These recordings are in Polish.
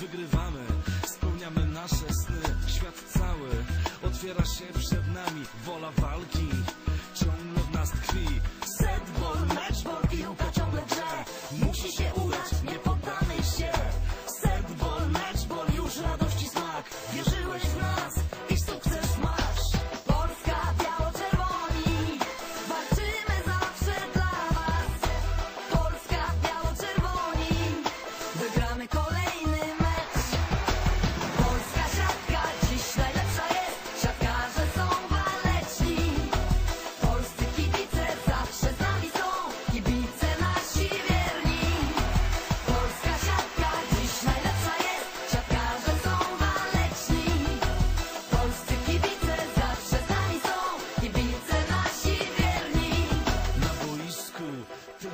Wygrywamy, spełniamy nasze sny. Świat cały otwiera się przed nami. Wola walki ciągle w nas tkwi Setball, matchball, piłka ciągle grze Musi się udać, nie poddamy się. Setball, matchball, już radości smak. Wierzyłeś w nas i sukces masz. Polska, biało-czerwoni Walczymy zawsze dla was. Polska, biało-czerwoni Wygramy kolejny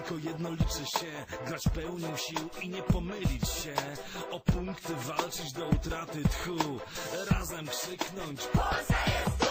tylko jedno liczy się Grać pełnią sił i nie pomylić się O punkty walczyć do utraty tchu Razem krzyknąć Polska jest tu!